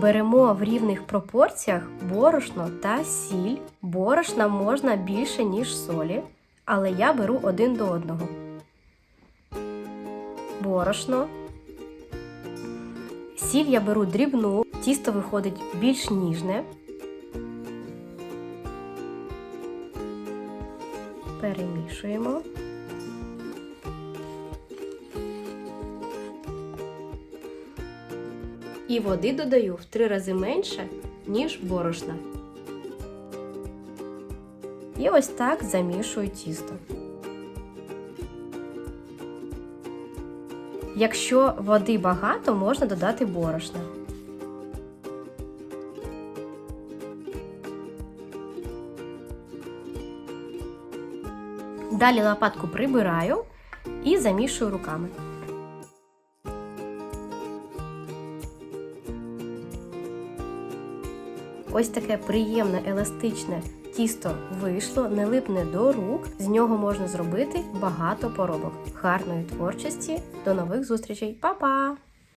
Беремо в рівних пропорціях борошно та сіль. Борошна можна більше, ніж солі, але я беру один до одного. Борошно. Сіль я беру дрібну, тісто виходить більш ніжне. Перемішуємо. І води додаю в три рази менше, ніж борошна. І ось так замішую тісто. Якщо води багато, можна додати борошна. Далі лопатку прибираю і замішую руками. Ось таке приємне еластичне тісто вийшло, не липне до рук. З нього можна зробити багато поробок. Гарної творчості! До нових зустрічей! Па-па!